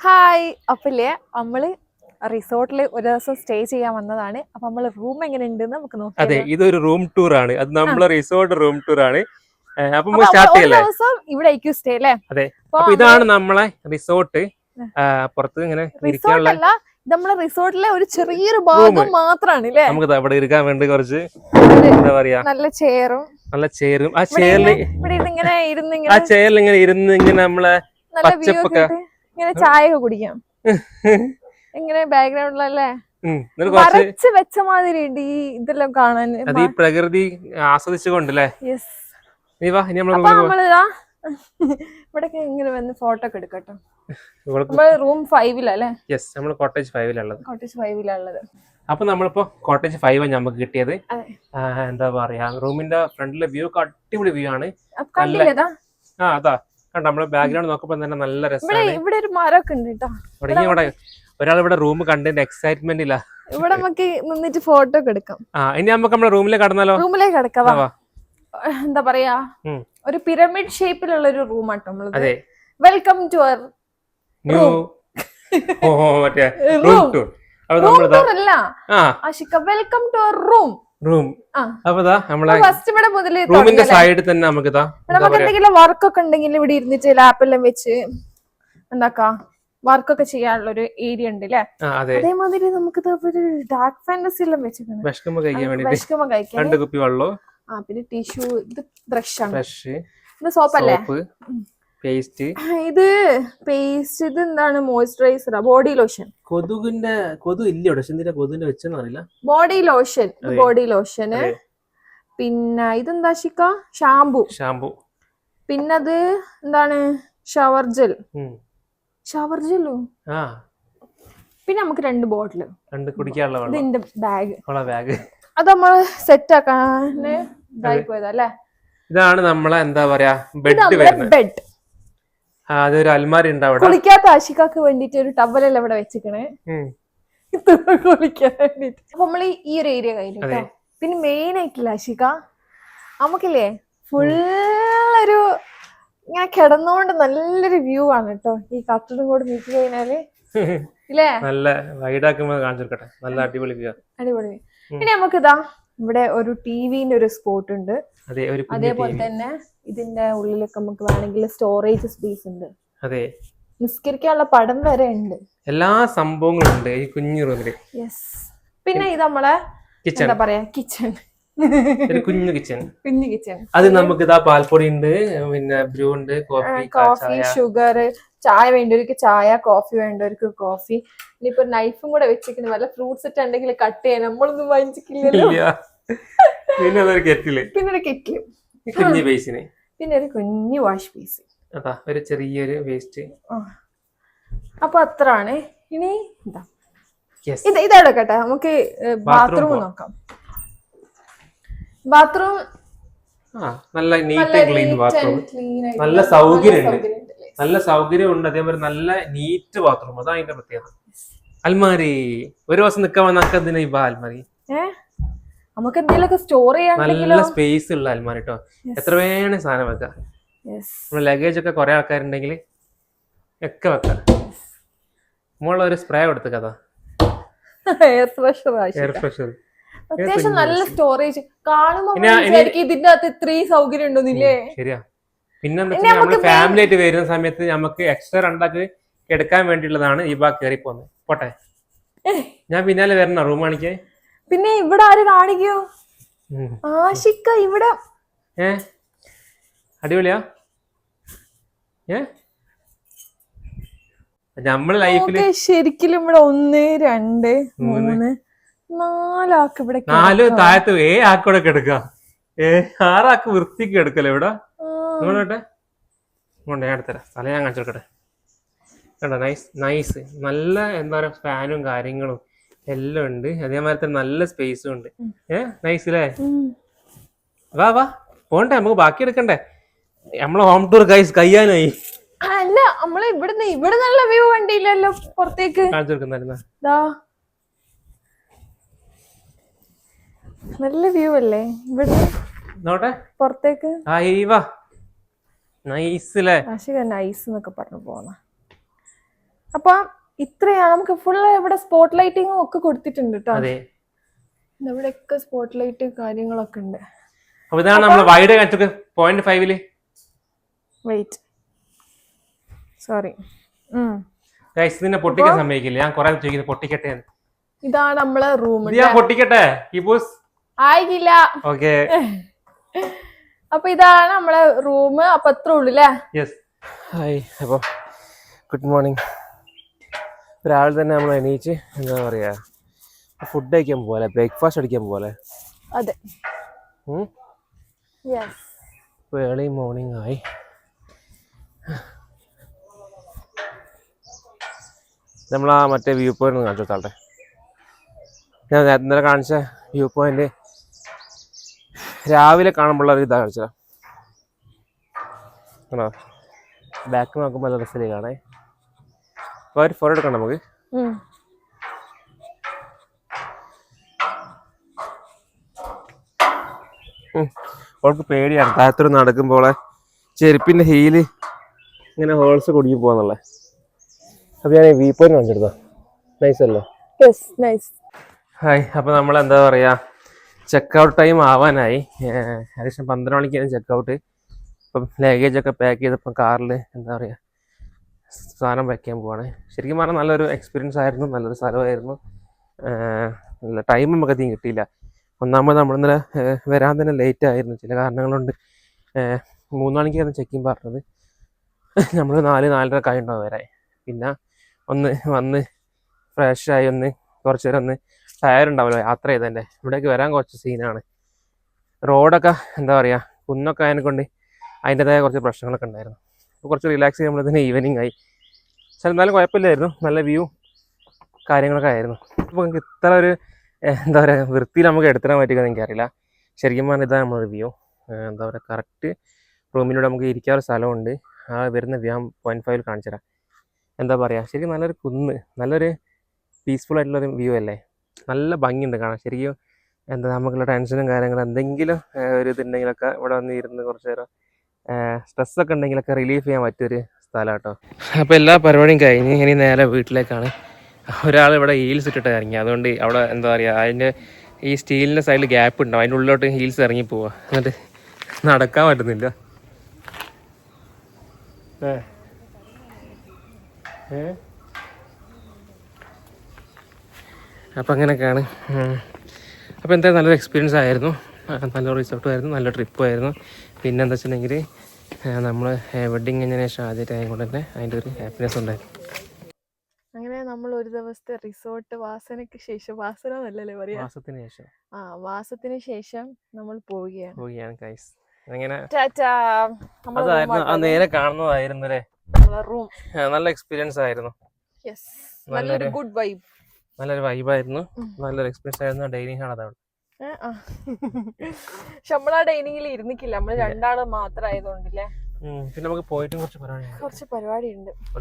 Hi. അപ്പില്ലേ നമ്മൾ റിസോർട്ടിൽ ഒരു ദിവസം സ്റ്റേ ചെയ്യാൻ വന്നതാണ്. അപ്പൊ നമ്മൾ റൂം എങ്ങനെ ഉണ്ടെന്ന് നമുക്ക് അതെ നോക്കാം ഇതൊരു റൂം ടൂർ ആണ്. അത് നമ്മളെ റിസോർട്ട് റൂം ടൂർ ആണ്. അപ്പൊ സ്റ്റാർട്ട് ചെയ്യല്ലേ? ദിവസം ഇവിടെ സ്റ്റേ അല്ലേ? അതെ. അപ്പൊ ഇതാണ് നമ്മളെ റിസോർട്ട് പുറത്ത് ഇങ്ങനെ റിസോർട്ട് അല്ല ഇത് നമ്മളെ റിസോർട്ടിലെ ഒരു ചെറിയൊരു ഭാഗം മാത്രമാണ് അല്ലേ നമുക്ക് അവിടെ ഇരിക്കാൻ വേണ്ടി കുറച്ച് എന്താ പറയാ? നല്ല ചെയറും നല്ല ചെയറും ആ ചേറിൽ ചെയറിൽ ഇവിടെ ഇരുന്ന് ഇങ്ങനെ ആ ചേറിൽ ചെയറിൽ ഇങ്ങനെ ഇരുന്ന് ഇങ്ങനെ നമ്മളെ പച്ചപ്പൊക്കെ. ഇങ്ങനെ ചായ ഒക്കെ കുടിക്കാം. ഇങ്ങനെ ബാക്ക്ഗ്രൗണ്ടിലല്ലേ വരച്ച് വെച്ച മാതിരി ഉണ്ട് ഈ ഇതെല്ലാം കാണാൻ. അത് ഈ പ്രകൃതി ആസ്വദിച്ചുകൊണ്ടല്ലേ? നീ വാ ഇനി നമ്മളിതാ ഇവിടൊക്കെ ഇങ്ങനെ വന്ന് ഫോട്ടോ ഒക്കെ എടുക്കട്ടോ. നമ്മൾ റൂം ഫൈവിലല്ലേ യെസ് നമ്മൾ കോട്ടേജ് ഫൈവിലുള്ളത് കോട്ടേജ് ഫൈവിലുള്ളത് അപ്പൊ നമ്മളിപ്പോ കോട്ടേജ് ഫൈവ് നമുക്ക് കിട്ടിയത്. എന്താ പറയാ റൂമിന്റെ ഫ്രണ്ടിലെ വ്യൂ അടിപൊളി വ്യൂ ആണ്. ആ അതാ. കണ്ട നമ്മൾ ബാക്ക്ഗ്രൗണ്ട് നോക്കുമ്പോ തന്നെ നല്ല രസമാണ് ഇവിടെ ഒരു മരമൊക്കെ ഉണ്ട് കേട്ടോ. തുടങ്ങി ഇവിടെ ഒരാൾ ഇവിടെ റൂം കണ്ടതിന്റെ എക്സൈറ്റ്മെന്റ് ഇല്ല. ഇവിടെ നമുക്ക് നിന്നിട്ട് ഫോട്ടോ ഒക്കെ എടുക്കാം. ആ ഇനി നമുക്ക് നമ്മുടെ റൂമിലേക്ക് കടന്നാലോ? റൂമിലേക്ക് കടക്കാം എന്താ പറയാ? ഒരു പിരമിഡ് ഷേപ്പിലുള്ള ഒരു റൂം ആട്ടോ നമ്മളത്. അതെ. വെൽക്കം ടു അവർ ന്യൂ ഓ മറ്റേ റൂം ടൂർ അല്ല. ആ. Ashika welcome to our room room അപ്പൊ ഫസ്റ്റ് ഇവിടെ മുതൽ റൂമിന്റെ സൈഡിൽ തന്നെ നമുക്ക് എന്തെങ്കിലും വർക്ക് ഒക്കെ ഉണ്ടെങ്കിൽ ഇവിടെ ഇരുന്നിട്ട് ലാപ്പെല്ലാം വെച്ച് എന്താക്കാ? വർക്കൊക്കെ ചെയ്യാനുള്ള ഒരു ഏരിയ ഉണ്ട് അല്ലേ അതേമാതിരി നമുക്ക് ഒരു ഡാർക്ക് ഫാന്റസി എല്ലാം വെച്ചിട്ടുണ്ട്. കഴിക്കാൻ വേണ്ടി വിഷക്കുമ്പോ കഴിക്കാൻ. രണ്ട് കുപ്പി വെള്ളവും. ആ പിന്നെ ടിഷ്യൂ ഇത് ബ്രഷ് ആണ്. ബ്രഷ് ഇത് സോപ്പ് പേസ്റ്റ്. ഇത് പേസ്റ്റ് ഇത് എന്താണ്? Moisturiser body lotion. കൊതുകിന്റെ കൊതു ഇല്ല പക്ഷെ എന്തിനാ കൊതുകിന്റെ വെച്ചെന്ന് അറിയില്ല. ബോഡി ലോഷൻ ബോഡി ലോഷന്. പിന്നെ ഇതെന്താ ശിക്ക? ഷാംപൂ. ഷാമ്പു പിന്നെ അത് എന്താണ്? Shower gel. ഷവർ ജെല്ലോ? പിന്നെ നമുക്ക് രണ്ട് ബോട്ടിൽ രണ്ട് കുടിക്കാനുള്ള വെള്ളം. എന്റെ ബാഗ്. ബാഗ്. അത് നമ്മൾ സെറ്റ് ആക്കാൻ ഇതായി പോയതല്ലേ ഇതാണ് നമ്മളെ എന്താ പറയാ ബെഡ് ബെഡ് അതൊരു അൽമാരി ഉണ്ട് അവിടെ. കുളിക്കാത്ത ആശിക്കാക്ക് വേണ്ടിട്ട് ഒരു ടവലല്ല ഇവിടെ വെച്ചിക്കണേ? ഇത് കുളിക്കാൻ വേണ്ടിട്ട് അപ്പൊ നമ്മൾ ഈ ഒരു ഏരിയ കഴിഞ്ഞു. കേട്ടോ പിന്നെ മെയിൻ ആയിട്ടില്ല ആശിക നമുക്കില്ലേ ഫുൾ ഒരു ഇങ്ങനെ കിടന്നുകൊണ്ട് നല്ലൊരു വ്യൂ ആണ് കേട്ടോ ഈ കട്ടിലും കൂടെ നീക്കി കഴിഞ്ഞാൽ. ഇല്ലേ? നല്ല വൈഡാക്കുമ്പോ കാണിച്ചു കൊടുക്കട്ടെ നല്ല അടിപൊളി അടിപൊളി ഇനി നമുക്ക് നമുക്കിതാ ഇവിടെ ഒരു ടിവിന്റെ ഒരു സ്പോട്ട് ഉണ്ട്. അതെ ഒരു അതേപോലെ തന്നെ ഇതിന്റെ ഉള്ളിലൊക്കെ നമുക്ക് വേണമെങ്കിൽ സ്റ്റോറേജ് സ്പേസ് ഉണ്ട്. അതെ. നിസ്കരിക്കാനുള്ള പടം വരെ ഉണ്ട്. എല്ലാ സംഭവങ്ങളും ഉണ്ട് ഈ കുഞ്ഞു റൂമിൽ യെസ് പിന്നെ ഇത് നമ്മളെ കിച്ചൺ എന്താ പറയാ? കിച്ചൺ ഒരു കുഞ്ഞു കിച്ചൺ കുഞ്ഞു കിച്ചൺ അത് നമുക്ക് ഇതാ പാൽപ്പൊടി ഉണ്ട് പിന്നെ ബ്രൂ ഉണ്ട് കോഫി കോഫി ഷുഗർ ചായ. വേണ്ടവർക്ക് ചായ കോഫി വേണ്ടവർക്ക് കോഫി ഇനിയിപ്പോ നൈഫും കൂടെ വെച്ചിരിക്കുന്നു വല്ല ഫ്രൂട്ട്സ് ഇട്ടുണ്ടെങ്കിൽ കട്ട് ചെയ്യാൻ നമ്മളൊന്നും വാങ്ങിച്ചിട്ടില്ലല്ലോ ഇല്ല. പിന്നെ അതൊരു കെറ്റിൽ. പിന്നെ ഒരു കെറ്റിൽ കുഞ്ഞു ബേസിന് പിന്നെ ഒരു കുഞ്ഞു വാഷ് പീസ്. അതാ ഒരു ചെറിയൊരു വേസ്റ്റ് അപ്പൊ അത്ര ഇനി എന്താ ഇത് ഇതെടുക്കട്ടെ നമുക്ക് ബാത്റൂം നോക്കാം. ബാത്റൂം നല്ല നീറ്റ് ആൻഡ് ക്ലീൻ ബാത്റൂം നല്ല സൗകര്യമുണ്ട്. നല്ല സൗകര്യമുണ്ട്. അതേപോലെ നല്ല നീറ്റ് ബാത്റൂം അതാ അതിന്റെ പ്രത്യേകത. അൽമാരി ഒരു ദിവസം നിക്കാൻ വന്നാൽ എന്തിനാ ഇപ്പൊ അൽമാരി? ഏ? നമുക്ക് എന്തെങ്കിലുമൊക്കെ സ്റ്റോർ ചെയ്യാൻ നല്ല സ്പേസ് ഉള്ള അൽമാരി കേട്ടോ എത്ര വേണേ സാധനം വെക്കാം. നമ്മുടെ ലഗേജ് ഒക്കെ കുറെ ആൾക്കാരുണ്ടെങ്കിൽ ഒക്കെ വെക്കാം. മോളെ ഒരു സ്പ്രേ കൊടുത്ത കഥ. എയർ ഫ്രഷർ എയർ ഫ്രഷർ അത്യാവശ്യം നല്ല സ്റ്റോറേജ് കാണുമ്പോൾ ഇതിന്റെ അകത്ത് ഇത്രയും സൗകര്യം ഉണ്ടോന്നില്ലേ ശരിയാ. പിന്നെ നമ്മൾ ഫാമിലി ആയിട്ട് വരുന്ന സമയത്ത് നമുക്ക് എക്സ്ട്രാ രണ്ടാക്ക് എടുക്കാൻ വേണ്ടിയുള്ളതാണ് ഈ ബാ കേറി പോകുന്നത് പോട്ടെ ഞാൻ പിന്നാലെ വരണ? റൂം കാണിക്കേ? പിന്നെ ഇവിടെ ആര് കാണിക്കോ? ആശിക്ക ഇവിടെ. ഏ? അടിപൊളിയാ? ഏ? നമ്മൾ ലൈഫിൽ ശരിക്കും ഇവിടെ ഒന്ന് രണ്ട് മൂന്ന്. നാലാക്ക് ഇവിടെ നാല്. താഴത്ത് ഏ ആക്കൂടെ എടുക്ക ഏ ആറാക്ക് വൃത്തിക്ക് എടുക്കല്ലോ ഇവിടെ? ഇങ്ങോട്ടെ ഇങ്ങോട്ട് ഞാൻ എടുത്തരാം. സ്ഥലം ഞാൻ കാണിച്ചു കൊടുക്കട്ടെ. കേട്ടോ നൈസ് നൈസ് നല്ല എന്താ പറയുക ഫാനും കാര്യങ്ങളും എല്ലാം ഉണ്ട്. അതേമാതിരി തന്നെ നല്ല സ്പേസും ഉണ്ട്. ഏ? നൈസ് അല്ലേ. വാ വാ. പോണ്ടേ നമുക്ക് ബാക്കി എടുക്കണ്ടേ? നമ്മളെ ഹോം ടൂർ ഗൈസ് കയ്യാനായി. അല്ല നമ്മൾ ഇവിടുന്ന് ഇവിടെ നല്ല വ്യൂ കണ്ടില്ലല്ലോ പുറത്തേക്ക്. കാണിച്ചു കൊടുക്കുന്നായിരുന്ന നല്ല വ്യൂ അല്ലേ ഇവിടുന്ന്? നോട്ടെ? പുറത്തേക്ക്. വാ. നൈസ് അല്ലേ നൈസ് എന്നൊക്കെ പറഞ്ഞു പോന്ന അപ്പൊ ഇത്രയാണ് നമുക്ക് ഫുൾ ഇവിടെ സ്പോട്ട് ലൈറ്റിംഗും ഒക്കെ കൊടുത്തിട്ടുണ്ട് കേട്ടോ അതെ. ഇവിടെയൊക്കെ സ്പോട്ട് ലൈറ്റ് കാര്യങ്ങളൊക്കെ ഉണ്ട്. അപ്പൊ ഇതാണ് നമ്മൾ വൈഡ് കാണിച്ചത് പോയിന്റ് ഫൈവിൽ വെയിറ്റ് സോറി ഗൈസ് ഇതിനെ പൊട്ടിക്കാൻ സമ്മതിക്കില്ല. ഞാൻ കുറെ ചോദിക്കുന്നത് പൊട്ടിക്കട്ടെ. ഇതാണ് നമ്മളെ റൂം ഇത് ഞാൻ പൊട്ടിക്കട്ടെ കീപ്പൂസ് ആയിക്കില്ല ഓക്കെ അപ്പൊ ഇതാണ് നമ്മളെ റൂം അപ്പൊ അത്ര ഉള്ളു അല്ലേ യെസ് ഹായ് അപ്പോൾ ഗുഡ് മോർണിംഗ് രാവിലെ തന്നെ നമ്മൾ എണീച്ച് എന്താ പറയാ ഫുഡ് കഴിക്കാൻ പോലെ ബ്രേക്ക്ഫാസ്റ്റ് അടിക്കാൻ പോലെ അതെ. ഇപ്പോൾ ഏർലി മോർണിംഗ് ആയി. നമ്മൾ ആ മറ്റേ വ്യൂ പോയിന്റ് കാണിച്ചു കൊടുത്താട്ടെ. ഞാൻ നേരത്തെ ഇന്നലെ കാണിച്ച വ്യൂ പോയിന്റ് രാവിലെ കാണുമ്പോഴുള്ള ഒരു ഇതാ കാണിച്ചതാ. ആണോ ബാക്ക് നോക്കുമ്പോൾ നല്ല രസത്തിലേ കാണേ അപ്പോൾ ഒരു ഫോട്ടോ എടുക്കണം നമുക്ക്. ഉം. അവൾക്ക് പേടിയാണ്. താഴത്തോട് നടക്കുമ്പോളെ ചെരുപ്പിന്റെ ഹീൽ ഇങ്ങനെ ഹോൾസ് കുടുങ്ങി പോവാന്നുള്ള. അപ്പൊ ഞാൻ വി പോയിന്റ് കാണിച്ചെടുത്താ. നൈസ് അല്ലേ? നൈസ് ഹായ് അപ്പോൾ നമ്മൾ എന്താ പറയുക ചെക്ക് ഔട്ട് ടൈം ആവാനായി ഏകദേശം പന്ത്രണ്ട് മണിക്കാണ് ചെക്ക് ഔട്ട് ഇപ്പം ലഗേജ് ഒക്കെ പാക്ക് ചെയ്തപ്പം കാറിൽ എന്താ പറയുക സാധനം വയ്ക്കാൻ പോവാണ്. ശരിക്കും പറഞ്ഞാൽ നല്ലൊരു എക്സ്പീരിയൻസ് ആയിരുന്നു നല്ലൊരു സ്ഥലമായിരുന്നു. നല്ല ടൈം നമുക്ക് അധികം കിട്ടിയില്ല. ഒന്നാമത് നമ്മൾ ഇന്നലെ വരാൻ തന്നെ ലേറ്റ് ആയിരുന്നു. ചില കാരണങ്ങളുണ്ട്. മൂന്നാളിക്കായിരുന്നു മൂന്ന് മണിക്കായിരുന്നു ചെക്കിങ് പറഞ്ഞത്. നമ്മൾ നാല് നാലര കഴിഞ്ഞിട്ടുണ്ടാവും വരെ പിന്നെ ഒന്ന് വന്ന് ഫ്രഷായി ഒന്ന് കുറച്ച് നേരം ഒന്ന് ടയർ ഉണ്ടാവുമല്ലോ യാത്ര ചെയ്തതിന്റെ ഇവിടേക്ക് വരാൻ കുറച്ച് സീനാണ് റോഡൊക്കെ എന്താ പറയുക കുന്നൊക്കെ ആയതിനെ കൊണ്ട് അതിന്റെതായ കുറച്ച് പ്രശ്നങ്ങളൊക്കെ ഉണ്ടായിരുന്നു. അപ്പോൾ കുറച്ച് റിലാക്സ് ചെയ്യുമ്പോൾ തന്നെ ഈവനിങ് ആയി. പക്ഷെ എന്നാലും കുഴപ്പമില്ലായിരുന്നു. നല്ല വ്യൂ കാര്യങ്ങളൊക്കെ ആയിരുന്നു. അപ്പോൾ നമുക്ക് ഇത്ര ഒരു എന്താ പറയുക വൃത്തിയിൽ നമുക്ക് എടുത്തിടാൻ പറ്റുമെന്ന് എനിക്കറിയില്ല ശരിക്കും പറഞ്ഞാൽ ഇതാണ് നമ്മുടെ വ്യൂ എന്താ പറയുക കറക്റ്റ് റൂമിലൂടെ നമുക്ക് ഇരിക്കാറ് സ്ഥലമുണ്ട്. ആ വരുന്ന വ്യൂ പോയിന്റ് ഫൈവിൽ കാണിച്ചു തരാം എന്താ പറയുക ശരിക്കും നല്ലൊരു കുന്ന് നല്ലൊരു പീസ്ഫുൾ ആയിട്ടുള്ളൊരു വ്യൂ അല്ലേ? നല്ല ഭംഗിയുണ്ട് കാണാൻ. ശരിക്കും എന്താ നമുക്കുള്ള ടെൻഷനും കാര്യങ്ങളും എന്തെങ്കിലും ഒരു ഇതുണ്ടെങ്കിലൊക്കെ ഇവിടെ വന്ന് ഇരുന്ന് കുറച്ച് നേരം സ്ട്രെസ്സൊക്കെ ഉണ്ടെങ്കിലൊക്കെ റിലീഫ് ചെയ്യാൻ പറ്റിയൊരു സ്ഥലം കേട്ടോ അപ്പോൾ എല്ലാ പരിപാടിയും കഴിഞ്ഞ് ഇനി നേരെ വീട്ടിലേക്കാണ്. ഒരാൾ ഇവിടെ ഹീൽസ് ഇട്ടിട്ട് ഇറങ്ങി. അതുകൊണ്ട് അവിടെ എന്താ പറയുക അതിന്റെ ഈ സ്റ്റീലിന്റെ സൈഡിൽ ഗ്യാപ്പ് ഉണ്ടാവും. അതിന്റെ ഉള്ളിലോട്ട് ഹീൽസ് ഇറങ്ങി പോവുക എന്നിട്ട് നടക്കാൻ പറ്റുന്നില്ല. അപ്പം അങ്ങനെയൊക്കെയാണ്. അപ്പോൾ എന്തായാലും നല്ലൊരു എക്സ്പീരിയൻസ് ആയിരുന്നു. നല്ല റിസോർട്ടും ആയിരുന്നു നല്ല ട്രിപ്പും ആയിരുന്നു. പിന്നെ എന്താ വെച്ചിട്ടുണ്ടെങ്കിൽ നമ്മൾ വെഡിങ് കഴിഞ്ഞതിന് ശേഷം ആദ്യമായിട്ട് ആയതുകൊണ്ട് തന്നെ അതിന്റെ ഒരു ഹാപ്പിനെസ് ഉണ്ടായിരുന്നു. അങ്ങനെ നമ്മൾ ഒരു ദിവസത്തെ റിസോർട്ട് വാസനയ്ക്ക് ശേഷം വാസന എന്നല്ലല്ലേ പറയാ? മാസത്തിന് ശേഷം. ആ വാസത്തിന് ശേഷം നമ്മൾ പോവുകയാണ്. പോവുകയാണ് ഗൈസ് അങ്ങനെ ടാറ്റാ അതായിരുന്നു ആ നേരെ കാണുന്നതായിരുന്നു അല്ലേ? റൂം ആ, നല്ല എക്സ്പീരിയൻസ് ആയിരുന്നു. യെസ് നല്ലൊരു നല്ലൊരു- ഗുഡ് വൈബ് നല്ലൊരു വൈബായിരുന്നു ആയിരുന്നു. നല്ലൊരു എക്സ്പീരിയൻസ് ആയിരുന്നു. ഡൈനിങ് ഹാൾ അതാണ് നമ്മളാ ഡൈനിങ്ങിൽ ഇരുന്നിക്കില്ല. നമ്മൾ രണ്ടാൾ മാത്രം ആയതുകൊണ്ടില്ലേ പിന്നെ നമുക്ക് പോയിട്ടും കുറച്ച് പറയാനുണ്ട് കുറച്ച് പരിപാടി ഉണ്ട്